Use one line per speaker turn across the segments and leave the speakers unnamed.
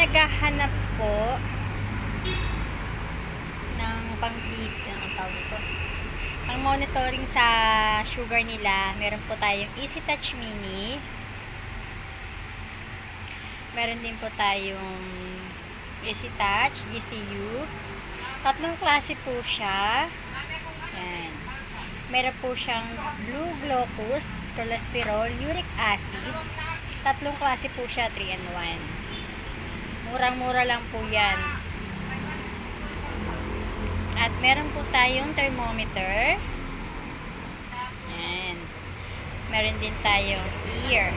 naghahanap po ng pang-feed, ang tawag ito, ang monitoring sa sugar nila, meron po tayong Easy Touch Mini. Meron din po tayong Easy Touch, GCU. Tatlong klase po siya. Yan. Meron po siyang Blue Glucose, cholesterol, uric acid. Tatlong klase po siya, 3 and 1. Murang-mura lang po yan. At meron po tayong thermometer. Yan. Meron din tayong ear.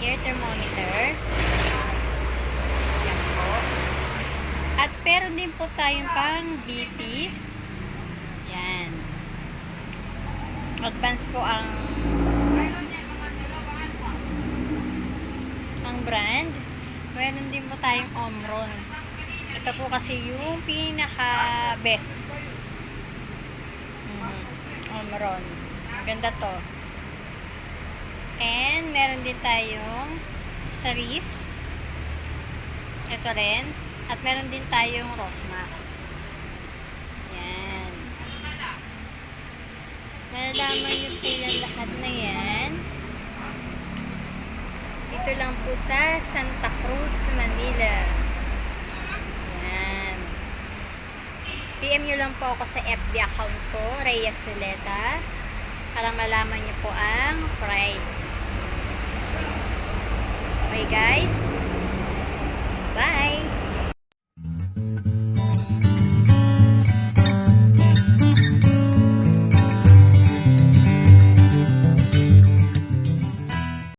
Ear thermometer. Yan po. At meron din po tayong pang BP. Yan. Advance po ang ang brand. Meron din po tayong Omron. Ito po kasi yung pinaka best. Mm, Omron. Maganda to. And meron din tayong Saris. Ito rin. At meron din tayong Rosmax. Yan. Malalaman nyo yan lahat na yan. Dito lang po sa Santa Cruz, Manila. Yan. PM nyo lang po ako sa FB account ko, Reyes Zuleta, para malaman nyo po ang price. Okay guys?